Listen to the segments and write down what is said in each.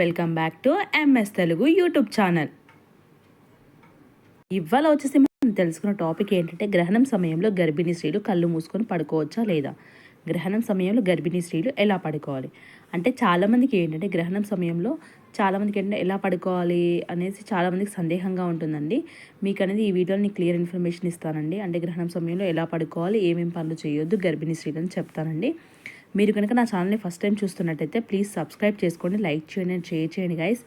Welcome back to MS Telugu YouTube channel. ఇవాళ వచ్చేసి మనం తెలుసుకున్న టాపిక్ ఏంటంటే గ్రహణం సమయంలో గర్భిణీ స్త్రీలు కళ్ళు మూసుకొని పడుకోవచ్చా లేదా? గ్రహణం సమయంలో గర్భిణీ స్త్రీలు ఎలా పడుకోవాలి? అంటే చాలామందికి ఏంటంటే గ్రహణం సమయంలో చాలామందికి ఏంటంటే ఎలా పడుకోవాలి అనేసి చాలామందికి సందేహంగా ఉంటుందండి. మీకు అనేది ఈ వీడియోలో నేను క్లియర్ ఇన్ఫర్మేషన్ ఇస్తానండి. అంటే గ్రహణం సమయంలో ఎలా పడుకోవాలి? ఏమేమి పనులు చేయొద్దు? గర్భిణీ స్త్రీలని చెప్తానండి. మీరు కనుక నా ఛానల్ని ఫస్ట్ టైం చూస్తున్నట్టయితే ప్లీజ్ సబ్స్క్రైబ్ చేసుకోండి లైక్ చేయండి అండ్ షేర్ చేయండి గైస్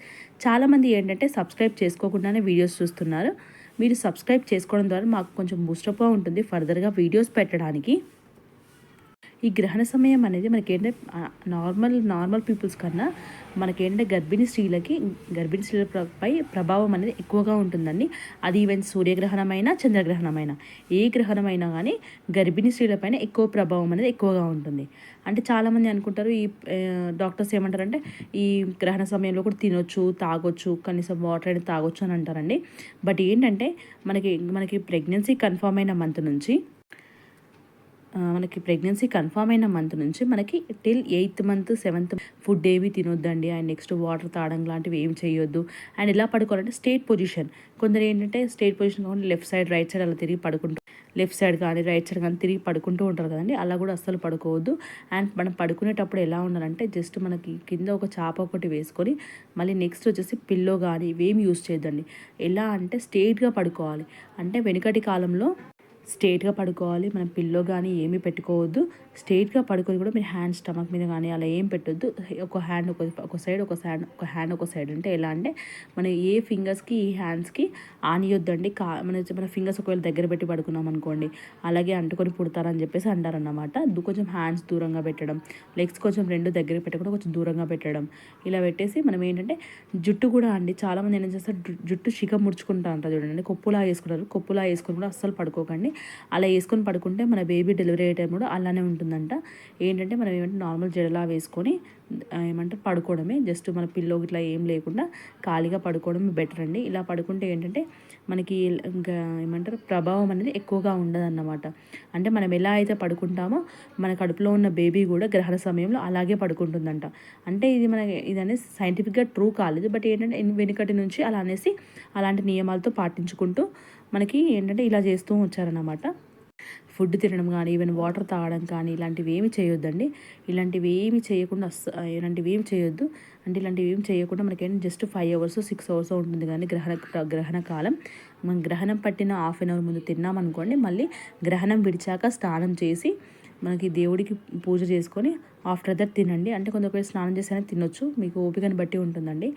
చాలామంది ఏంటంటే సబ్స్క్రైబ్ చేసుకోకుండానే వీడియోస్ చూస్తున్నారు. మీరు సబ్స్క్రైబ్ చేసుకోవడం ద్వారా మాకు కొంచెం బూస్టప్గా ఉంటుంది ఫర్దర్గా వీడియోస్ పెట్టడానికి. ఈ గ్రహణ సమయం అనేది మనకేంటంటే నార్మల్ నార్మల్ పీపుల్స్ కన్నా మనకేంటంటే గర్భిణీ స్త్రీలకి గర్భిణీ స్త్రీలపై ప్రభావం అనేది ఎక్కువగా ఉంటుందండి. అది ఈవెన్ సూర్యగ్రహణమైనా చంద్రగ్రహణమైనా. ఏ గ్రహణమైనా కానీ గర్భిణీ స్త్రీలపైన ఎక్కువ ప్రభావం అనేది ఎక్కువగా ఉంటుంది. అంటే చాలామంది అనుకుంటారు ఈ డాక్టర్స్ ఏమంటారంటే ఈ గ్రహణ సమయంలో కూడా తినొచ్చు తాగొచ్చు కనీసం వాటర్ అనేది తాగొచ్చు అని అంటారండి. బట్ ఏంటంటే మనకి మనకి ప్రెగ్నెన్సీ కన్ఫర్మ్ అయిన మంత్ నుంచి మనకి ప్రెగ్నెన్సీ కన్ఫామ్ అయిన మంత్ నుంచి మనకి till eighth month seventh food ఏవి తినొద్దండి. అండ్ నెక్స్ట్ వాటర్ తాగడం లాంటివి ఏం చేయొద్దు. అండ్ ఎలా పడుకోవాలంటే స్టేట్ పొజిషన్ కొందరు ఏంటంటే స్టేట్ పొజిషన్ కాకుండా లెఫ్ట్ సైడ్ రైట్ సైడ్ అలా తిరిగి పడుకుంటూ లెఫ్ట్ సైడ్ కానీ రైట్ సైడ్ కానీ తిరిగి పడుకుంటూ ఉంటారు కదండి. అలా కూడా అస్సలు పడుకోవద్దు. అండ్ మనం పడుకునేటప్పుడు ఎలా ఉండాలంటే జస్ట్ మనకి కింద ఒక చాప ఒకటి వేసుకొని మళ్ళీ నెక్స్ట్ వచ్చేసి పిల్లో కానీ ఇవేమి యూస్ చేయొద్దండి. ఎలా అంటే స్ట్రేట్గా పడుకోవాలి. అంటే వెనుకటి కాలంలో స్ట్రేట్గా పడుకోవాలి. మనం పిల్లో కానీ ఏమీ పెట్టుకోవద్దు. స్ట్రేట్గా పడుకొని కూడా మీరు హ్యాండ్ స్టమక్ మీద కానీ అలా ఏం పెట్టొద్దు. ఒక హ్యాండ్ ఒక ఒక సైడ్ ఒక హ్యాండ్ ఒక హ్యాండ్ ఒక సైడ్ అంటే ఎలా అంటే మనం ఏ ఫింగర్స్కి ఈ హ్యాండ్స్కి ఆనియొద్దండి. కా మన మన ఫింగర్స్ ఒకవేళ దగ్గర పెట్టి పడుకున్నాం అనుకోండి. అలాగే అంటుకొని పుడతారని చెప్పేసి అంటారన్నమాట. కొంచెం హ్యాండ్స్ దూరంగా పెట్టడం. లెగ్స్ కొంచెం రెండు దగ్గర పెట్టకుండా కొంచెం దూరంగా పెట్టడం. ఇలా పెట్టేసి మనం ఏంటంటే జుట్టు కూడా అండి. చాలామంది ఏం చేస్తారు? జుట్టు శిఖ ముడుచుకుంటా అంటారు చూడండి. కొప్పులా వేసుకుంటారు. కొప్పులా వేసుకుని కూడా అస్సలు పడుకోకండి. అలా వేసుకొని పడుకుంటే మన బేబీ డెలివరీ అయ్యే టైం కూడా అలానే ఉంటుందంట. ఏంటంటే మనం ఏమంటే నార్మల్ జడలా వేసుకొని ఏమంటారు పడుకోవడమే. జస్ట్ మన పిల్లో ఇట్లా ఏం లేకుండా ఖాళీగా పడుకోవడం బెటర్ అండి. ఇలా పడుకుంటే ఏంటంటే మనకి ఇంకా ఏమంటారు ప్రభావం అనేది ఎక్కువగా ఉండదన్నమాట. అంటే మనం ఎలా అయితే పడుకుంటామో మన కడుపులో ఉన్న బేబీ కూడా గ్రహణ సమయంలో అలాగే పడుకుంటుందంట. అంటే ఇది మన ఇది అనేది సైంటిఫిక్గా ట్రూ కాలేదు. బట్ ఏంటంటే వెనుకటి నుంచి అలా అనేసి అలాంటి నియమాలతో పాటించుకుంటూ మనకి ఏంటంటే ఇలా చేస్తూ వచ్చారన్నమాట. ఫుడ్ తినడం కానీ ఈవెన్ వాటర్ తాగడం కానీ ఇలాంటివి ఏమి చేయొద్దండి. ఇలాంటివి ఏమి చేయకుండా ఇలాంటివి ఏమి చేయొద్దు. అంటే ఇలాంటివి ఏమి చేయకుండా మనకేంటి just five hours six hours ఉంటుంది కానీ గ్రహణ గ్రహణ కాలం. మనం గ్రహణం పట్టిన హాఫ్ అన్ అవర్ ముందు తిన్నామనుకోండి మళ్ళీ గ్రహణం విడిచాక స్నానం చేసి మనకి దేవుడికి పూజ చేసుకొని ఆఫ్టర్ దట్ తినండి. అంటే కొంతమంది స్నానం చేసి తినొచ్చు. మీకు ఓపికని బట్టి ఉంటుందండి.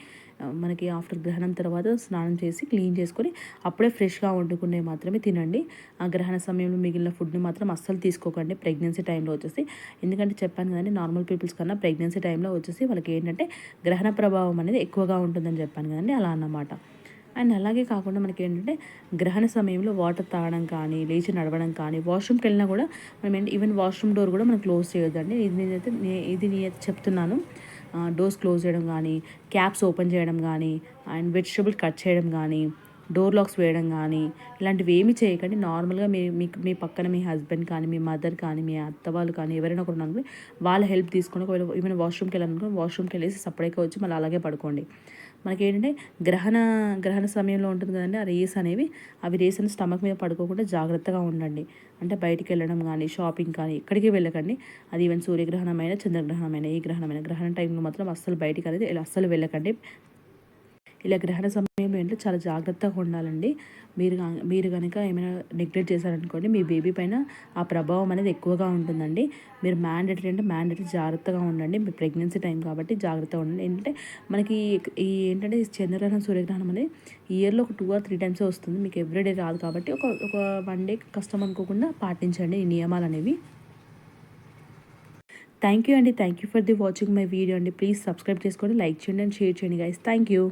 మనకి ఆఫ్టర్ గ్రహణం తర్వాత స్నానం చేసి క్లీన్ చేసుకొని అప్పుడే ఫ్రెష్గా వండుకునే మాత్రమే తినండి. ఆ గ్రహణ సమయంలో మిగిలిన ఫుడ్ని మాత్రం అస్సలు తీసుకోకండి. ప్రెగ్నెన్సీ టైంలో వచ్చేసి. ఎందుకంటే చెప్పాను కదండి నార్మల్ పీపుల్స్ కన్నా ప్రెగ్నెన్సీ టైంలో వచ్చేసి వాళ్ళకి ఏంటంటే గ్రహణ ప్రభావం అనేది ఎక్కువగా ఉంటుందని చెప్పాను కదండి. అలా అన్నమాట. అండ్ అలాగే కాకుండా మనకి ఏంటంటే గ్రహణ సమయంలో వాటర్ తాగడం కానీ లేచి నడవడం కానీ వాష్రూమ్కి వెళ్ళినా కూడా మనం ఏంటి ఈవెన్ వాష్రూమ్ డోర్ కూడా మనం క్లోజ్ చేయొద్దండి. ఇది నేనైతే ఇది నేనైతే చెప్తున్నాను. డోర్స్ క్లోజ్ చేయడం కానీ క్యాప్స్ ఓపెన్ చేయడం కానీ అండ్ వెజిటబుల్ కట్ చేయడం కానీ డోర్ లాక్స్ వేయడం కానీ ఇలాంటివి ఏమి చేయకండి. నార్మల్గా మీ మీ మీ పక్కన మీ హస్బెండ్ కానీ మీ మదర్ కానీ మీ అత్త వాళ్ళు కానీ ఎవరైనా ఒకరు ఉన్నారు వాళ్ళ హెల్ప్ తీసుకొని ఒకవేళ ఈవెన్ వాష్రూమ్కి వెళ్ళాలనుకో వాష్రూమ్కి వెళ్ళేసి సపరేట్గా వచ్చి మళ్ళీ అలాగే పడుకోండి. మనకి ఏంటంటే గ్రహణ గ్రహణ సమయంలో ఉంటుంది కదండి ఆ రేస్ అనేవి. అవి రేస్ అని స్టమక్ మీద పడుకోకుండా జాగ్రత్తగా ఉండండి. అంటే బయటికి వెళ్ళడం కానీ షాపింగ్ కానీ ఎక్కడికి వెళ్ళకండి. అది ఈవెన్ సూర్యగ్రహణమైన చంద్రగ్రహణమైన ఏ గ్రహణమైన గ్రహణ టైంలో మాత్రం అస్సలు బయటికి అనేది అస్సలు వెళ్ళకండి. ఇలా గ్రహణ సమయంలో ఏంటంటే చాలా జాగ్రత్తగా ఉండాలండి. మీరు మీరు కనుక ఏమైనా నెగ్లెక్ట్ చేశారనుకోండి మీ బేబీ పైన ఆ ప్రభావం అనేది ఎక్కువగా ఉంటుందండి. మీరు మ్యాండేటరీ అంటే మ్యాండేటరీ జాగ్రత్తగా ఉండండి. మీ ప్రెగ్నెన్సీ టైం కాబట్టి జాగ్రత్తగా ఉండండి. ఏంటంటే మనకి ఈ ఏంటంటే చంద్రగ్రహణం సూర్యగ్రహణం అనేది ఇయర్లో ఒక టూ ఆర్ త్రీ టైమ్స్ వస్తుంది. మీకు ఎవ్రీడే రాదు కాబట్టి ఒక ఒక వన్ డే కష్టం అనుకోకుండా పాటించండి ఈ నియమాలు అనేవి. థ్యాంక్ యూ అండి. Thank you for the watching my video అండి. ప్లీజ్ సబ్స్క్రైబ్ చేసుకోండి లైక్ చేయండి అండ్ షేర్ చేయండి గైస్ థ్యాంక్ యూ